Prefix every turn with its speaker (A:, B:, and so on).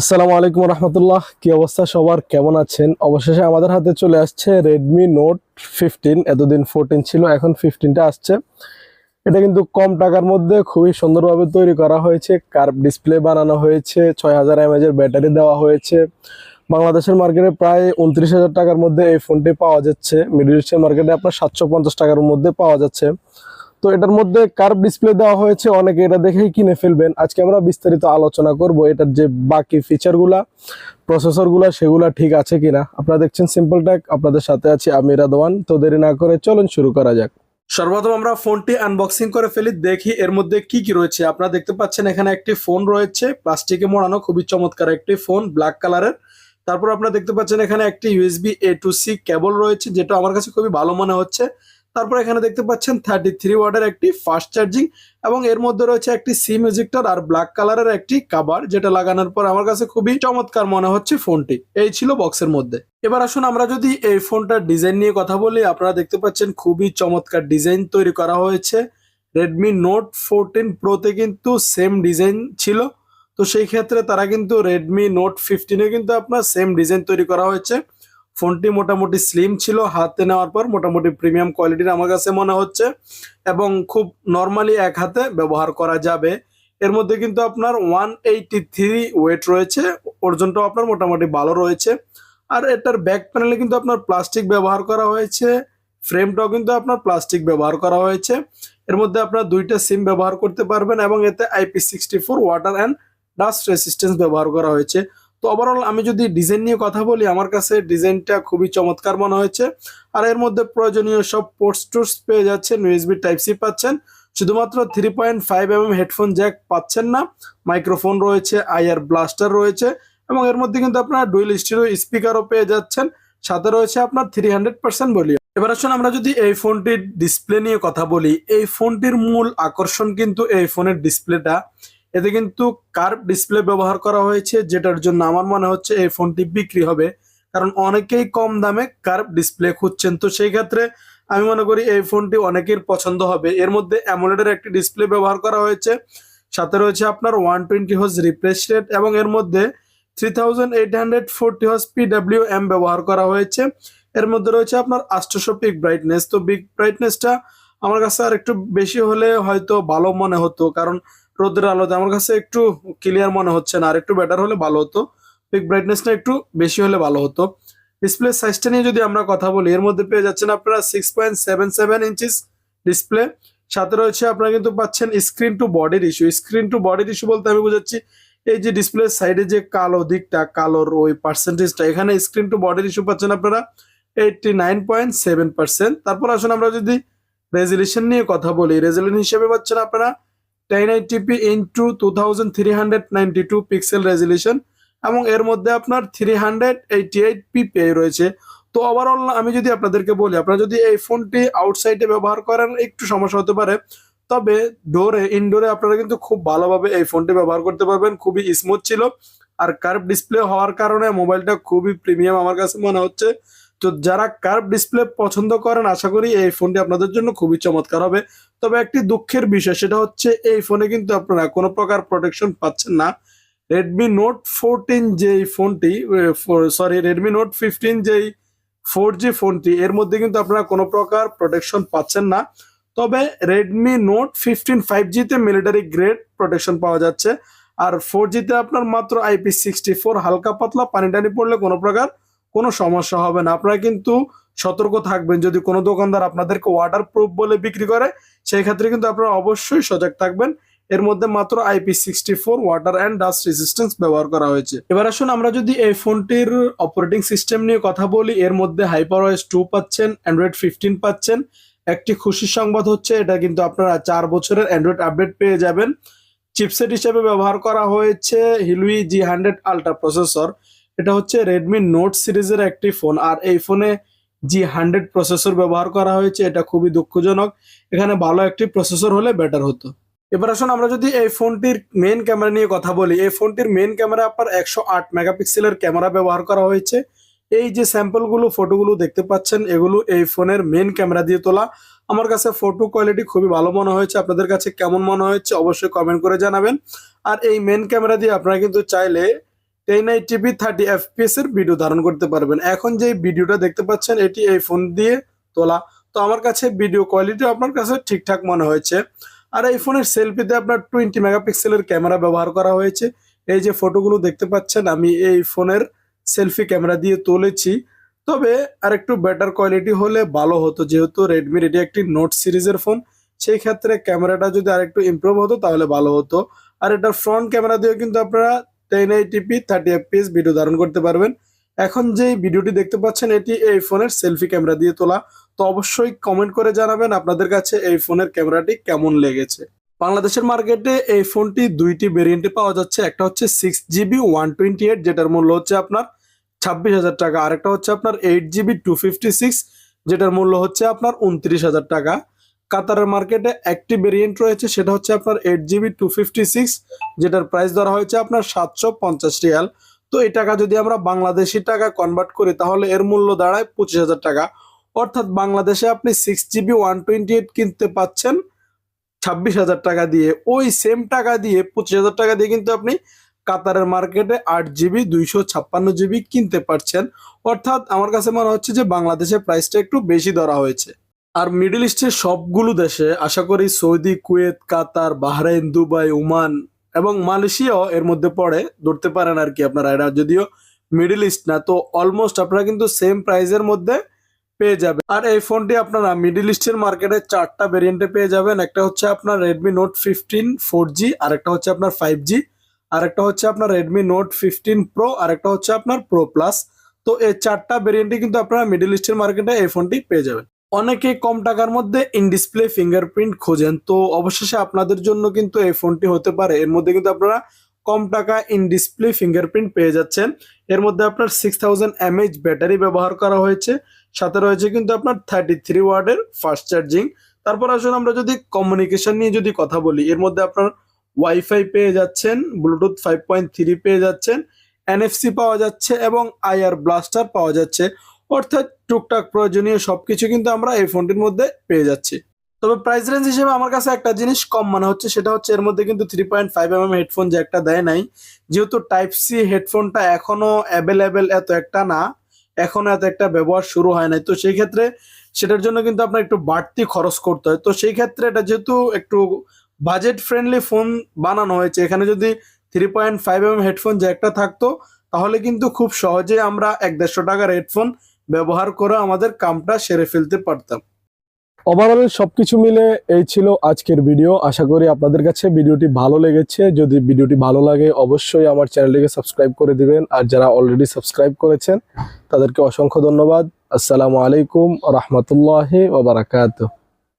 A: আসসালামু আলাইকুম রহমতুল্লাহ। কি অবস্থা সবার? কেমন আছেন? অবশেষে আমাদের হাতে চলে আসছে রেডমি নোট ফিফটিন এতদিন ফোরটিন ছিল, এখন ফিফটিনটা আসছে। এটা কিন্তু কম টাকার মধ্যে খুবই সুন্দরভাবে তৈরি করা হয়েছে। কার্ভ ডিসপ্লে বানানো হয়েছে, ছয় হাজার এমএজের ব্যাটারি দেওয়া হয়েছে। বাংলাদেশের মার্কেটে প্রায় উনত্রিশ হাজার টাকার মধ্যে এই ফোনটি পাওয়া যাচ্ছে। মিডল ইস্টের মার্কেটে আপনার সাতশো পঞ্চাশ টাকার মধ্যে পাওয়া যাচ্ছে। তো এটার মধ্যে কার্ভ ডিসপ্লে দেওয়া হয়েছে, অনেকে এটা দেখেই কিনে ফেলবেন। আজকে আমরা বিস্তারিত আলোচনা করব এটার যে বাকি ফিচারগুলা প্রসেসরগুলা সেগুলা ঠিক আছে কিনা। আপনারা দেখছেন সিম্পল ট্যাক আপনাদের সাথে আছি আমি রাদওয়ান। তো দেরি না করে চলুন শুরু করা যাক। সর্বপ্রথম আমরা ফোনটি আনবক্সিং করে ফেলি, দেখি এর মধ্যে কি কি রয়েছে। আপনারা দেখতে পাচ্ছেন এখানে একটি ফোন রয়েছে প্লাস্টিকে মোড়ানো, খুবই চমৎকার একটি ফোন ব্ল্যাক কালারের তারপর আপনারা দেখতে পাচ্ছেন এখানে একটি USB A to C cable রয়েছে, যেটা আমার কাছে খুবই ভালো মনে হচ্ছে। তারপর এখানে দেখতে পাচ্ছেন থার্টি থ্রি ওয়াটের একটি ফাস্ট চার্জিং এবং এর মধ্যে রয়েছে একটি সিম মিউজিকটার আর ব্ল্যাক কালারের একটি কাবার যেটা লাগানোর পর আমার কাছে খুবই চমৎকার মনে হচ্ছে ফোনটি এই ছিল বক্সের মধ্যে। এবার আসুন আমরা যদি এই ফোনটার ডিজাইন নিয়ে কথা বলি, আপনারা দেখতে পাচ্ছেন খুবই চমৎকার ডিজাইন তৈরি করা হয়েছে। রেডমি নোট ফোরটিন প্রোতে কিন্তু সেম ডিজাইন ছিল। তো সেই ক্ষেত্রে তারা কিন্তু রেডমি নোট ফিফটিনে কিন্তু আপনার সেম ডিজাইন তৈরি করা হয়েছে। ফোনটি মোটামুটি স্লিম ছিল, হাতে নেওয়ার পর মোটামুটি প্রিমিয়াম কোয়ালিটির আমার কাছে মনে হচ্ছে এবং খুব নর্মালি এক হাতে ব্যবহার করা যাবে। এর মধ্যে কিন্তু আপনার ওয়ান থ্রি ওয়েট রয়েছে, ওজনটাও আপনার মোটামুটি ভালো রয়েছে। আর এটার ব্যাক প্যানেলে কিন্তু আপনার প্লাস্টিক ব্যবহার করা হয়েছে ফ্রেমটাও কিন্তু আপনার প্লাস্টিক ব্যবহার করা হয়েছে। এর মধ্যে আপনার দুইটা সিম ব্যবহার করতে পারবেন এবং এতে IP sixty four water and dust resistance ব্যবহার করা হয়েছে। তো ওভারঅল আমি যদি ডিজাইন নিয়ে কথা বলি, আমার কাছে ডিজাইনটা খুবই চমৎকার মনে হয়েছে। আর এর মধ্যে প্রয়োজনীয় সব পোর্টস টুর্স পেয়ে যাচ্ছেন ইউএসবি টাইপ সি পাচ্ছেন। শুধুমাত্র three point five M headphone jack পাচ্ছেন না মাইক্রোফোন রয়েছে আইআর ব্লাস্টার রয়েছে, এবং এর মধ্যে কিন্তু আপনার ডুয়েল স্টিরিও স্পিকারও পেয়ে যাচ্ছেন। সাথে রয়েছে আপনার থ্রি হান্ড্রেড পার্সেন্ট ভলিউম এবার আসুন আমরা যদি এই ফোনটির ডিসপ্লে নিয়ে কথা বলি, এই ফোনটির মূল আকর্ষণ কিন্তু এই ফোনের ডিসপ্লেটা এতে কিন্তু কার্ভ ডিসপ্লে ব্যবহার করা হয়েছে, যেটার জন্য আমার মনে হচ্ছে এই ফোনটি বিক্রি হবে। কারণ অনেকেই কম দামে কার্ভ ডিসপ্লে খুঁজছেন। তো সেই ক্ষেত্রে আমি মনে করি এই ফোনটি অনেকের পছন্দ হবে। এর মধ্যে অ্যামোলেডের একটি ডিসপ্লে ব্যবহার করা হয়েছে। সাথে রয়েছে আপনার ওয়ান টোয়েন্টি হোজ রিফ্রেশ রেট এবং এর মধ্যে three thousand eight hundred forty hose P W M ব্যবহার করা হয়েছে। এর মধ্যে রয়েছে আপনার আষ্টশো পিক ব্রাইটনেস তো বিগ ব্রাইটনেসটা আমার কাছে আর একটু বেশি হলে হয়তো ভালো মনে হতো। কারণ রোদের আলোতে আমার কাছে একটু ক্লিয়ার মনে হচ্ছে না। আর একটু বেটার হলে ভালো হতো। পিক ব্রাইটনেসটা একটু বেশি হলে ভালো হতো। ডিসপ্লে সাইজটা নিয়ে যদি আমরা কথা বলি, এর মধ্যে পেয়ে যাচ্ছেন আপনারা six point seven seven inches display সাথে রয়েছে আপনারা কিন্তু পাচ্ছেন স্ক্রিন টু বডির ইস্যু স্ক্রিন টু বডির ইস্যু বলতে আমি বুঝাচ্ছি, এই যে ডিসপ্লে সাইডে যে কালো দিকটা কালোর ওই পার্সেন্টেজটা এখানে স্ক্রিন টু বডির ইস্যু পাচ্ছেন আপনারা eighty nine point seven percent তারপর আসুন আমরা যদি রেজলিউশন নিয়ে কথা বলি রেজলিউশন হিসেবে পাচ্ছেন আপনারা ten eighty P into two thousand three hundred ninety two pixel resolution এবং এর মধ্যে আপনার three hundred eighty eight P P রয়েছে। তো ওভারঅল আমি যদি আপনাদেরকে বলি, আপনারা যদি এই ফোনটি আউটসাইডে ব্যবহার করেন, একটু সমস্যা হতে পারে। তবে ডোরে ইনডোরে আপনারা কিন্তু খুব ভালোভাবে এই ফোনটি ব্যবহার করতে পারবেন, খুবই স্মুথ ছিল। আর কার্ভ ডিসপ্লে হওয়ার কারণে মোবাইলটা খুবই প্রিমিয়াম আমার কাছে মনে হচ্ছে। তো যারা কার্ভ ডিসপ্লে পছন্দ করেন, আশা করি এই ফোনটি আপনাদের জন্য খুবই চমৎকার হবে। তবে একটি দুঃখের বিষয়, সেটা হচ্ছে এই ফোনে কিন্তু আপনারা কোনো প্রকার প্রোটেকশন পাচ্ছেন না। রেডমি নোট ফোরটিন যেই ফোনটি সরি রেডমি নোট ফিফটিন যেই ফোর জি ফোনটি, এর মধ্যে কিন্তু আপনারা কোনো প্রকার প্রোটেকশন পাচ্ছেন না। তবে রেডমি নোট ফিফটিন ফাইভ জিতে মিলিটারি গ্রেড প্রোটেকশন পাওয়া যাচ্ছে। আর ফোর জিতে আপনার মাত্র আইপি সিক্সটি ফোর হালকা পাতলা, পানি টানি পড়লে কোনো প্রকার কোনো সমস্যা হবে না। আপনারা কিন্তু সতর্ক থাকবেন। যদি কোনো দোকানদার আপনাদেরকে ওয়াটার প্রুফ বলে বিক্রি করে, সেই ক্ষেত্রে কিন্তু আপনারা অবশ্যই সজাগ থাকবেন। এর মধ্যে মাত্র IP sixty four water and dust resistance ব্যবহার করা হয়েছে। এবার আসুন আমরা যদি এই ফোনটির অপারেটিং সিস্টেম নিয়ে কথা বলি। এর মধ্যে হাইপার ওয়েস টু পাচ্ছেন অ্যান্ড্রয়েড ফিফটিন পাচ্ছেন। একটি খুশির সংবাদ হচ্ছে, এটা কিন্তু আপনারা চার বছরের অ্যান্ড্রয়েড আপডেট পেয়ে যাবেন। চিপসেট হিসেবে ব্যবহার করা হয়েছে Helio G hundred ultra processor এটা হচ্ছে রেডমি নোট সিরিজের একটি ফোন আর এই ফোনে জি হান্ড্রেড প্রসেসর ব্যবহার করা হয়েছে, এটা খুবই দুঃখজনক। এখানে ভালো একটি প্রসেসর হলে বেটার হতো। এবার আসুন আমরা যদি এই ফোনটির মেন ক্যামেরা নিয়ে কথা বলি। এই ফোনটির মেন ক্যামেরা আপনার একশো আট মেগাপিক্সেলের ক্যামেরা ব্যবহার করা হয়েছে। এই যে স্যাম্পলগুলো ফটোগুলো দেখতে পাচ্ছেন, এগুলো এই ফোনের মেন ক্যামেরা দিয়ে তোলা। আমার কাছে ফটো কোয়ালিটি খুবই ভালো মনে হয়েছে। আপনাদের কাছে কেমন মনে হয়েছে, অবশ্যই কমেন্ট করে জানাবেন। আর এই মেন ক্যামেরা দিয়ে আপনারা কিন্তু চাইলে ten eighty P thirty FPS এর ভিডিও ধারণ করতে পারবেন। এখন যে ভিডিওটা দেখতে পাচ্ছেন, এটি এই ফোন দিয়ে তোলা। তো আমার কাছে ভিডিও কোয়ালিটি আপনার কাছে ঠিকঠাক মনে হয়েছে। আর এই ফোনের সেলফিতে আপনার টোয়েন্টি মেগাপিক্সেলের ক্যামেরা ব্যবহার করা হয়েছে। এই যে ফটোগুলো দেখতে পাচ্ছেন, আমি এই ফোনের সেলফি ক্যামেরা দিয়ে তুলেছি। তবে আর একটু বেটার কোয়ালিটি হলে ভালো হতো, যেহেতু রেডমির এটি একটি নোট সিরিজের ফোন সেই ক্ষেত্রে ক্যামেরাটা যদি আরেকটু ইমপ্রুভ হতো, তাহলে ভালো হতো। আর এটার ফ্রন্ট ক্যামেরা দিয়েও কিন্তু আপনারা ten eighty P thirty FPS video ধারণ করতে পারবেন। এখন যে ভিডিওটি দেখতে পাচ্ছেন, এটি এই ফোনের সেলফি ক্যামেরা দিয়ে তোলা। তো অবশ্যই কমেন্ট করে জানাবেন আপনাদের কাছে এই ফোনের ক্যামেরাটি কেমন লেগেছে। বাংলাদেশের মার্কেটে এই ফোনটি দুইটি ভেরিয়েন্টে পাওয়া যাচ্ছে। একটা হচ্ছে six GB one twenty eight যেটার মূল্য হচ্ছে আপনার ছাব্বিশ হাজার টাকা। আরেকটা হচ্ছে আপনার eight GB two fifty six যেটার মূল্য হচ্ছে আপনার উনত্রিশ হাজার টাকা। কাতারের মার্কেটে একটি ভেরিয়েন্ট রয়েছে, সেটা হচ্ছে আপনার eight GB two fifty six যেটার প্রাইস ধরা হয়েছে আপনার সাতশো পঞ্চাশ রিয়াল। তো এই টাকা যদি আমরা বাংলাদেশি টাকা কনভার্ট করি, তাহলে এর মূল্য দাঁড়ায় পঁচিশ হাজার টাকা। অর্থাৎ বাংলাদেশে আপনি six GB one twenty eight কিনতে পাচ্ছেন ছাব্বিশ হাজার টাকা দিয়ে। ওই সেম টাকা দিয়ে পঁচিশ হাজার টাকা দিয়ে কিন্তু আপনি কাতারের মার্কেটে আট জিবি দুইশো ছাপ্পান্ন জিবি কিনতে পারছেন। অর্থাৎ আমার কাছে মনে হচ্ছে যে বাংলাদেশে প্রাইসটা একটু বেশি ধরা হয়েছে। আর মিডল ইস্টের সবগুলো দেশে আশা করি Saudi, Kuwait, Qatar, Bahrain, Dubai, Oman এবং মালয়েশিয়াও এর মধ্যে পড়ে, ধরতে পারেন আর কি আপনারা। এটা যদিও মিডল ইস্ট না, তো অলমোস্ট আপনারা কিন্তু সেম প্রাইসের মধ্যে পেয়ে যাবেন। আর এই ফোনটি আপনারা মিডল ইস্টের মার্কেটে চারটা ভেরিয়েন্টে পেয়ে যাবেন। একটা হচ্ছে আপনার Redmi note fifteen four G আর একটা হচ্ছে আপনার ফাইভ জি আর একটা হচ্ছে আপনার রেডমি নোট ফিফটিন প্রো আর একটা হচ্ছে আপনার প্রো প্লাস তো এই চারটা ভেরিয়েন্টে কিন্তু আপনারা মিডল ইস্টের মার্কেটে এই ফোনটি পেয়ে যাবেন। অনেকে কম টাকার মধ্যে ইন ডিসপ্লে ফিঙ্গারপ্রিন্ট খোঁজেন। তো অবশেষে আপনাদের জন্য কিন্তু এই ফোনটি হতে পারে। এর মধ্যে কিন্তু আপনারা কম টাকা ইন ডিসপ্লে ফিঙ্গারপ্রিন্ট পেয়ে যাচ্ছেন। এর মধ্যে আপনার সিক্স থাউজেন্ড এমএইচ ব্যাটারি ব্যবহার করা হয়েছে। সাথে রয়েছে কিন্তু আপনার থার্টি থ্রি ওয়ার্ডের ফাস্ট চার্জিং তারপর আসুন আমরা যদি কমিউনিকেশন নিয়ে যদি কথা বলি। এর মধ্যে আপনার ওয়াইফাই পেয়ে যাচ্ছেন ব্লুটুথ ফাইভ পয়েন্ট থ্রি পেয়ে যাচ্ছেন এনএফসি পাওয়া যাচ্ছে এবং আইআর ব্লাস্টার পাওয়া যাচ্ছে। অর্থাৎ টুকটাক প্রয়োজনীয় সবকিছু কিন্তু আমরা এই ফোনটির মধ্যে পেয়ে যাচ্ছি। তবে প্রাইস রেঞ্জ হিসেবে আমার কাছে একটা জিনিস কম মনে হচ্ছে সেটা হচ্ছে এর মধ্যে কিন্তু three point five M M headphone যে একটা দেয় নাই, যেহেতু টাইপ সি হেডফোনটা এখনও অ্যাভেলেবেল এত একটা না, এখনও এত একটা ব্যবহার শুরু হয় নাই। তো সেই ক্ষেত্রে সেটার জন্য কিন্তু আপনার একটু বাড়তি খরচ করতে হয়। তো সেই ক্ষেত্রে এটা যেহেতু একটু বাজেট ফ্রেন্ডলি ফোন বানানো হয়েছে, এখানে যদি three point five M headphone যে একটা থাকতো, তাহলে কিন্তু খুব সহজে আমরা এক দেড়শো টাকার হেডফোন ব্যবহার করে আমাদের কামটা সেরে ফেলতে পারতাম। ওভারঅল সবকিছু মিলে এই ছিল আজকের ভিডিও আশা করি আপনাদের কাছে ভিডিওটি ভালো লেগেছে। যদি ভিডিওটি ভালো লাগে, অবশ্যই আমার চ্যানেলটিকে সাবস্ক্রাইব করে দিবেন। আর যারা অলরেডি সাবস্ক্রাইব করেছেন, তাদেরকে অসংখ্য ধন্যবাদ। আসসালামু আলাইকুম রহমতুল্লাহ ওবরাকাতুহ